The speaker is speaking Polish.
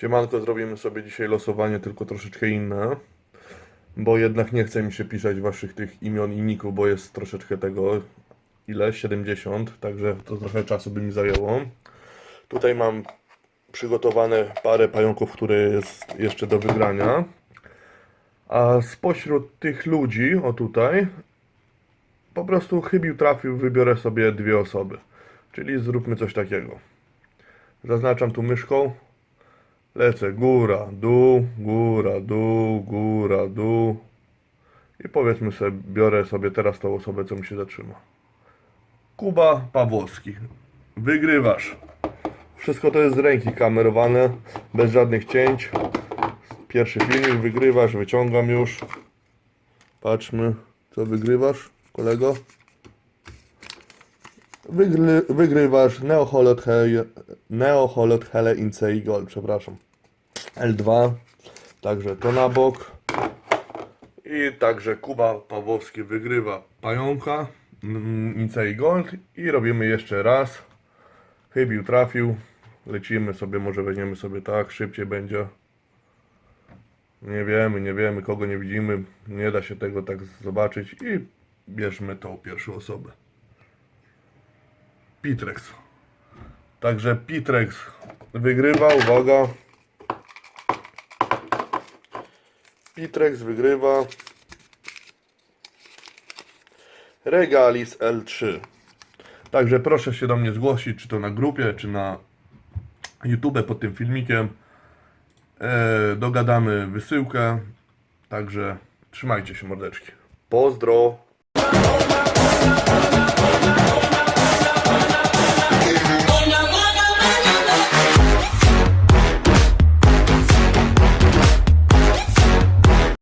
Siemanko, zrobimy sobie dzisiaj losowanie, tylko troszeczkę inne. Bo jednak nie chce mi się pisać waszych tych imion i ników, bo jest troszeczkę tego, ile? 70, także to trochę czasu by mi zajęło. Tutaj mam przygotowane parę pająków, które jest jeszcze do wygrania. A spośród tych ludzi, o tutaj, po prostu chybił, trafił, wybiorę sobie dwie osoby. Czyli zróbmy coś takiego. Zaznaczam tu myszką. Lecę góra, dół, góra, dół, góra, dół. I powiedzmy sobie, biorę sobie teraz tą osobę, co mi się zatrzyma. Kuba Pawłowski. Wygrywasz. Wszystko to jest z ręki kamerowane, bez żadnych cięć. Pierwszy filmik wygrywasz, wyciągam już. Patrzmy, co wygrywasz, kolego. Wygry, wygrywasz Neoholot Hele, Neoholot Hele Incei Gold, przepraszam. L2, także to na bok. I także Kuba Pawłowski wygrywa pająka mm, Incei Gold i robimy jeszcze raz. Chybił, trafił. Lecimy sobie, może weźmiemy sobie tak, szybciej będzie. Nie wiemy, nie wiemy, kogo nie widzimy. Nie da się tego tak zobaczyć i bierzmy tą pierwszą osobę. Pitrex. Także Pitrex wygrywa, uwaga. Pitrex wygrywa. Regalis L3. Także proszę się do mnie zgłosić, czy to na grupie, czy na YouTube pod tym filmikiem. E, dogadamy wysyłkę. Także trzymajcie się mordeczki. Pozdro!